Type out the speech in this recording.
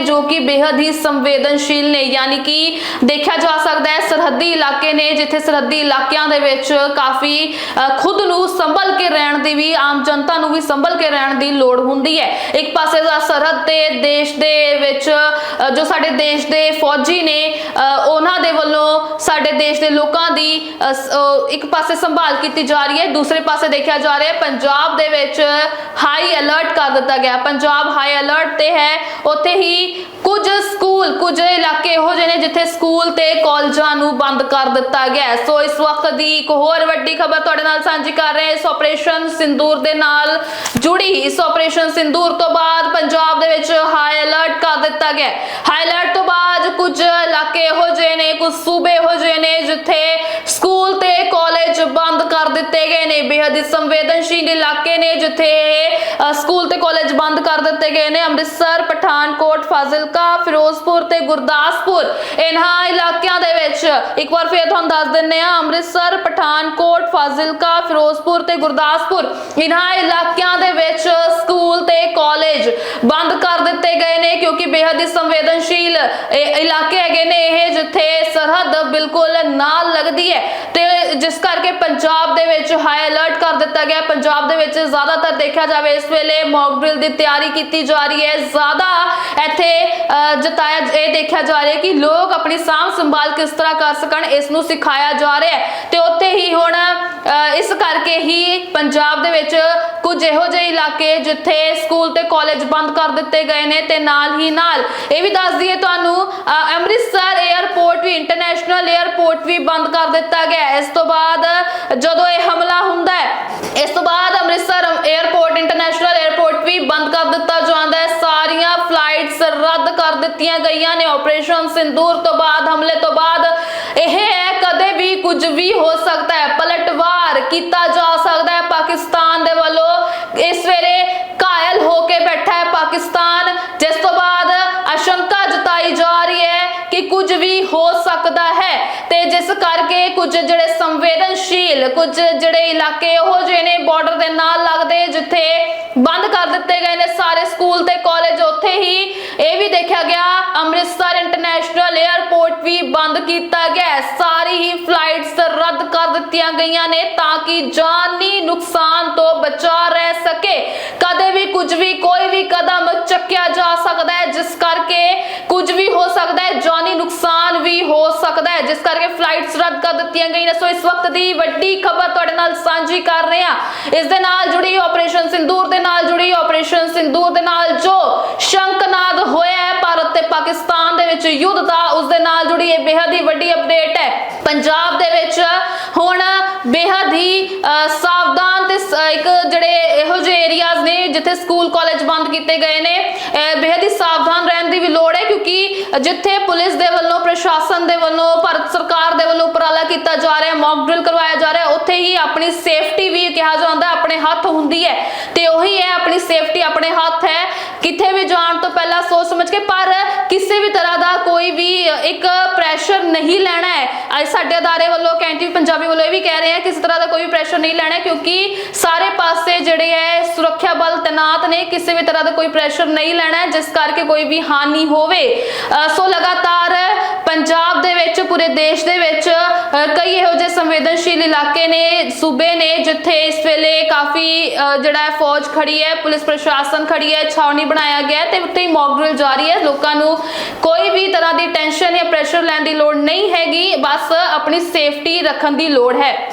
ਜੋ ਕਿ ਬੇहद ਹੀ ਸੰਵੇਦਨਸ਼ੀਲ ਨੇ, ਯਾਨੀ ਕਿ ਦੇਖਿਆ ਜਾ ਸਕਦਾ ਹੈ ਸਰਹੱਦੀ ਇਲਾਕੇ ਨੇ, ਜਿੱਥੇ ਸਰਹੱਦੀ ਇਲਾਕਿਆਂ ਦੇ ਵਿੱਚ ਕਾਫੀ ਖੁਦ ਨੂੰ ਸੰਭਲ ਕੇ ਰਹਿਣ ਦੀ ਵੀ, ਆਮ ਜਨਤਾ ਨੂੰ ਵੀ ਸੰਭਲ ਕੇ ਰਹਿਣ ਦੀ ਲੋੜ ਹੁੰਦੀ ਹੈ। ਇੱਕ ਪਾਸੇ ਦਾ ਸਰਹੱਦ ਤੇ ਦੇਸ਼ ਦੇ ਵਿੱਚ ਜੋ ਸਾਡੇ ਦੇਸ਼ ਦੇ ਫੌਜੀ ਨੇ ਉਹਨਾਂ ਦੇ ਵੱਲੋਂ ਸਾਡੇ ਦੇਸ਼ ਦੇ ਲੋਕਾਂ ਦੀ ਇੱਕ ਪਾਸੇ ਸੰਭਾਲ ਕੀਤੀ ਜਾ ਰਹੀ ਹੈ, ਦੂਸਰੇ ਪਾਸੇ ਦੇਖਿਆ ਜਾ ਰਿਹਾ ਹੈ, ਪੰਜਾਬ ਦੇ ਵਿੱਚ ਹਾਈ ਅਲਰਟ ਕਰ ਦਿੱਤਾ ਗਿਆ ਪੰਜਾਬ ਹਾਈ ਅਲਰਟ ਤੇ ਹੈ, ਉੱਥੇ ਹੀ ਕੁਝ ਸਕੂਲ, ਕੁਝ ਇਲਾਕੇ ਇਹੋ ਜਿਹੇ ਨੇ ਜਿੱਥੇ ਸਕੂਲ ਤੇ ਕਾਲਜਾਂ ਨੂੰ ਬੰਦ ਕਰ ਦਿੱਤਾ ਗਿਆ ਸੋ ਇਸ ਵਕਤ ਦੀ ਇੱਕ ਹੋਰ ਵੱਡੀ ਖਬਰ ਤੁਹਾਡੇ ਨਾਲ ਸਾਂਝੀ ਕਰ ਰਹੇ ਹਾਂ। ਇਸ ਆਪਰੇਸ਼ਨ ਸਿੰਦੂਰ ਦੇ ਨਾਲ ਜੁੜੀ, ਇਸ ਆਪਰੇਸ਼ਨ ਸਿੰਦੂਰ ਤੋਂ ਬਾਅਦ ਪੰਜਾਬ ਦੇ ਵਿੱਚ ਹਾਈ ਅਲਰਟ ਕਰ ਦਿੱਤਾ ਗਿਆ ਹਾਈ ਅਲਰਟ ਤੋਂ ਬਾਅਦ ਕੁਝ ਇਲਾਕੇ ਇਹੋ ਜਿਹੇ ਨੇ, ਕੁਝ ਸੂਬੇ ਇਹੋ ਜਿਹੇ ਨੇ ਜਿੱਥੇ ਸਕੂਲ ਤੇ ਕਾਲਜ ਬੰਦ ਕਰ ਦਿੱਤੇ ਗਏ ਨੇ। ਬੇਹੱਦ ਹੀ ਸੰਵੇਦਨਸ਼ੀਲ ਇਲਾਕੇ ਨੇ ਜਿੱਥੇ ਸਕੂਲ ਤੇ ਕਾਲਜ ਬੰਦ ਕਰ ਦਿੱਤੇ ਗਏ ਨੇ। ਅੰਮ੍ਰਿਤਸਰ, ਪਠਾਨਕੋਟ, ਫਾਜ਼ਿਲਕਾ, ਫਿਰੋਜ਼ਪੁਰ ਤੇ ਗੁਰਦਾਸਪੁਰ ਇਹਨਾਂ ਇਲਾਕਿਆਂ ਦੇ ਵਿੱਚ। ਇੱਕ ਵਾਰ ਫੇਰ ਤੁਹਾਨੂੰ ਦੱਸ ਦਿੰਨੇ ਆ ਅੰਮ੍ਰਿਤਸਰ, ਪਠਾਨਕੋਟ, ਫਾਜ਼ਿਲਕਾ, ਫਿਰੋਜ਼ਪੁਰ ਤੇ ਗੁਰਦਾਸਪੁਰ ਇਹਨਾਂ ਇਲਾਕਿਆਂ ਦੇ ਵਿੱਚ ਸਕੂਲ ਤੇ ਕਾਲਜ ਬੰਦ ਕਰ ਦਿੱਤੇ ਗਏ ਨੇ, ਕਿਉਂਕਿ ਬੇਹੱਦ ਹੀ ਸੰਵੇਦਨਸ਼ੀਲ ਇਲਾਕੇ ਹੈਗੇ ਨੇ ਇਹ, ਜਿੱਥੇ ਸਰਹੱਦ ਬਿਲਕੁਲ ਨਾਲ ਲੱਗਦੀ ਹੈ। ਤੇ ਜਿਸ ਕਰਕੇ ਪੰਜਾਬ ਦੇ ਵਿੱਚ ਹਾਈ ਅਲਰਟ ਕਰ ਦਿੱਤਾ ਗਿਆ। ਪੰਜਾਬ ਦੇ ਵਿੱਚ ਜ਼ਿਆਦਾਤਰ ਦੇਖਿਆ ਜਾਵੇ ਇਸ ਵੇਲੇ ਮੌਕ ਡਰਿਲ ਦੀ ਤਿਆਰੀ ਕੀਤੀ ਜਾ ਰਹੀ ਹੈ। ਜ਼ਿਆਦਾ ਇੱਥੇ ਜਤਾਇਆ, ਇਹ ਦੇਖਿਆ ਜਾ ਰਿਹਾ ਕਿ ਲੋਕ ਆਪਣੀ ਸਾਂਭ ਸੰਭਾਲ ਕਿਸ ਤਰ੍ਹਾਂ ਕਰ ਸਕਣ, ਇਸ ਨੂੰ ਸਿਖਾਇਆ ਜਾ ਰਿਹਾ ਹੈ। ਤੇ ਉੱਥੇ ਹੀ ਹੁਣ ਇਸ ਕਰਕੇ ਹੀ ਪੰਜਾਬ ਦੇ ਵਿੱਚ ਕੁਝ ਇਹੋ ਜਿਹੇ ਇਲਾਕੇ ਜਿੱਥੇ ਸਕੂਲ ਤੇ ਕਾਲਜ ਬੰਦ ਕਰ ਦਿੱਤੇ ਗਏ ਨੇ ਤੇ ਨਾਲ ਹੀ ਨਾਲ ਇਹ ਵੀ ਦੱਸ ਦਈਏ ਤੁਹਾਨੂੰ ਅੰਮ੍ਰਿਤਸਰ 에ਅਰਪੋਰਟ ਵੀ ਇੰਟਰਨੈਸ਼ਨਲ 에ਅਰਪੋਰਟ ਵੀ ਬੰਦ ਕਰ ਦਿੱਤਾ ਗਿਆ ਇਸ ਤੋਂ ਬਾਅਦ ਜਦੋਂ ਇਹ ਹਮਲਾ ਹੁੰਦਾ ਹੈ, ਇਸ ਤੋਂ ਬਾਅਦ ਅੰਮ੍ਰਿਤਸਰ ਰੱਦ ਕਰ ਦਿੱਤੀਆਂ ਗਈਆਂ ਨੇ ਆਪਰੇਸ਼ਨ ਸਿੰਦੂਰ ਤੋਂ ਬਾਅਦ, ਹਮਲੇ ਤੋਂ ਬਾਅਦ। ਇਹ ਹੈ, ਕਦੇ ਵੀ ਕੁਝ ਵੀ ਹੋ ਸਕਦਾ ਹੈ। ਪਲਟਵਾਰ ਕੀਤਾ ਜਾ ਸਕਦਾ ਹੈ ਪਾਕਿਸਤਾਨ ਦੇ ਵੱਲੋਂ। ਇਸ ਵੇਲੇ ਕਾਇਲ ਹੋ ਕੇ ਬੈਠਾ ਹੈ ਪਾਕਿਸਤਾਨ। ਜਿਸ ਤੋਂ ਬਾਅਦ ਆਸ਼ੰਕਾ ਜਤਾਈ ਜਾ ਰਹੀ ਹੈ ਕਿ ਕੁਝ ਵੀ ਹੋ ਸਕਦਾ ਹੈ। ਤੇ ਜਿਸ ਕਰਕੇ ਕੁਝ ਜਿਹੜੇ ਸੰਵੇਦਨਸ਼ੀਲ, ਕੁਝ ਜਿਹੜੇ ਇਲਾਕੇ ਉਹ ਜਿਹੇ ਨੇ ਬਾਰਡਰ ਦੇ ਨਾਲ ਜਿੱਥੇ ਬੰਦ ਕਰ ਦਿੱਤੇ ਗਏ ਨੇ ਸਾਰੇ ਸਕੂਲ ਤੇ ਕਾਲਜ, ਉੱਥੇ ਹੀ ਇਹ ਵੀ ਦੇਖਿਆ ਗਿਆ, ਅੰਮ੍ਰਿਤਸਰ ਇੰਟਰਨੈਸ਼ਨਲ 에ਅਰਪੋਰਟ ਵੀ ਬੰਦ ਕੀਤਾ ਗਿਆ ਸਾਰੀ ਹੀ ਫਲਾਈਟਸ ਰੱਦ ਕਰ ਦਿੱਤੀਆਂ ਗਈਆਂ ਨੇ ਤਾਂ ਕਿ ਜਾਨੀ ਨੁਕਸਾਨ ਤੋਂ ਬਚਾ ਰਹਿ ਸਕੇ। ਕਦੇ ਵੀ ਕੁਝ ਵੀ, ਕੋਈ ਵੀ ਕਦਮ ਚੱਕਿਆ ਜਾ ਸਕਦਾ ਹੈ, ਜਿਸ ਕਰਕੇ ਕੁਝ ਵੀ ਹੋ ਸਕਦਾ ਹੈ, ਜਾਨੀ ਨੁਕਸਾਨ ਹੈ, ਜਿਸ ਕਰਕੇ ਫਲਾਈਟਸ ਰੱਦ ਕਰ ਦਿੱਤੀਆਂ ਗਈਆਂ ਸੋ ਇਸ ਵਕਤ ਦੀ ਵੱਡੀ ਖਬਰ ਤੁਹਾਡੇ ਨਾਲ ਸਾਂਝੀ ਕਰ ਰਹੇ ਹਾਂ। ਇਸ ਦੇ ਨਾਲ ਜੁੜੀ ਆਪਰੇਸ਼ਨ ਸਿੰਦੂਰ ਦੇ ਨਾਲ ਜੁੜੀ ਆਪਰੇਸ਼ਨ ਸਿੰਦੂਰ ਦੇ ਨਾਲ ਜੋ ਸ਼ੰਕਨਾਦ ਹੋਇਆ ਹੈ, ਭਾਰਤ ਤੇ ਪਾਕਿਸਤਾਨ ਦੇ ਵਿੱਚ ਯੁੱਧ ਦਾ, ਉਸ ਦੇ ਨਾਲ ਜੁੜੀ ਇਹ ਬੇहद ਹੀ ਵੱਡੀ ਅਪਡੇਟ ਹੈ। ਪੰਜਾਬ ਦੇ ਵਿੱਚ ਹੁਣ ਬੇहद ਹੀ ਸਾਵਧਾਨ ਇੱਕ ਜਿਹੜੇ ਇਹੋ ਜਿਹੇ ਏਰੀਆਜ਼ ਨੇ ਜਿੱਥੇ ਸਕੂਲ ਕਾਲਜ ਬੰਦ ਕੀਤੇ ਗਏ ਨੇ। ਬੇहद ਹੀ ਸਾਵਧਾਨ ਰਹਿਣ ਦੀ ਵੀ ਲੋੜ ਹੈ ਕਿਉਂਕਿ ਜਿੱਥੇ ਪੁਲਿਸ ਦੇ ਵੱਲੋਂ, ਪ੍ਰਸ਼ਾਸਨ ਦੇ ਵੱਲੋਂ, ਭਾਰਤ ਸਰਕਾਰ ਦੇ ਵੱਲੋਂ ਉਪਰਾਲਾ ਕੀਤਾ ਜਾ ਰਿਹਾ ਮੌਕ ਡਰਿਲ ਕਰਵਾਇਆ ਜਾ ਰਿਹਾ, ਉੱਥੇ ਹੀ ਆਪਣੀ ਸੇਫਟੀ ਵੀ ਕਿਹਾ ਜਾਂਦਾ, ਆਪਣੇ ਹੱਥ ਹੁੰਦੀ ਹੈ। ਤੇ ਉਹੀ ਹੈ, ਆਪਣੀ ਸੇਫਟੀ ਆਪਣੇ ਹੱਥ ਹੈ। ਕਿੱਥੇ ਵੀ ਜਾਣ ਤੋਂ ਪਹਿਲਾਂ ਸੋਚ ਸਮਝ ਕੇ, ਪਰ ਕਿਸੇ ਵੀ ਤਰ੍ਹਾਂ ਦਾ ਕੋਈ ਵੀ ਇੱਕ ਪ੍ਰੈਸ਼ਰ ਨਹੀਂ ਲੈਣਾ ਹੈ। ਅੱਜ ਸਾਡੇ ਅਦਾਰੇ ਵੱਲੋਂ ਪੰਜਾਬੀ ਵੱਲੋਂ ਇਹ ਵੀ ਕਹਿ ਰਹੇ ਆ ਕਿਸੇ ਤਰ੍ਹਾਂ ਦਾ ਕੋਈ ਵੀ ਪ੍ਰੈਸ਼ਰ ਨਹੀਂ ਲੈਣਾ, ਕਿਉਂਕਿ ਸਾਰੇ ਪਾਸੇ ਜਿਹੜੇ ਹੈ ਸੁਰੱਖਿਆ ਬਲ ਤੈਨਾਤ ਨੇ, ਕਿਸੇ ਵੀ ਤਰ੍ਹਾਂ ਦਾ ਕੋਈ ਪ੍ਰੈਸ਼ਰ ਨਹੀਂ ਲੈਣਾ, ਜਿਸ ਕਰਕੇ ਕੋਈ ਵੀ ਹਾਨੀ ਹੋਵੇ। ਸੋ ਲਗਾਤਾਰ ਪੰਜਾਬ ਦੇ ਵਿੱਚ, ਪੂਰੇ ਦੇਸ਼ ਦੇ ਵਿੱਚ ਕਈ ਇਹੋ ਜਿਹੇ ਸੰਵੇਦਨਸ਼ੀਲ ਇਲਾਕੇ ਨੇ, ਸੂਬੇ ਨੇ, ਜਿੱਥੇ ਇਸ ਵੇਲੇ ਕਾਫੀ ਜਿਹੜਾ ਹੈ ਫੌਜ ਖੜੀ ਹੈ, ਪੁਲਿਸ ਪ੍ਰਸ਼ਾਸਨ ਖੜੀ ਹੈ, ਛਾਉਣੀ ਬਣਾਇਆ ਗਿਆ ਹੈ ਤੇ ਉੱਥੇ ਹੀ ਮੌਕ ਡਰਿਲ ਜਾਰੀ ਹੈ। ਲੋਕਾਂ ਨੂੰ ਕੋਈ ਵੀ ਤਰ੍ਹਾਂ ਦੀ ਟੈਨਸ਼ਨ ਜਾਂ ਪ੍ਰੈਸ਼ਰ ਲੈਣ ਦੀ ਲੋੜ ਨਹੀਂ ਹੈਗੀ, ਬਸ ਆਪਣੀ ਸੇਫਟੀ ਰੱਖਣ ਦੀ ਲੋੜ ਹੈ।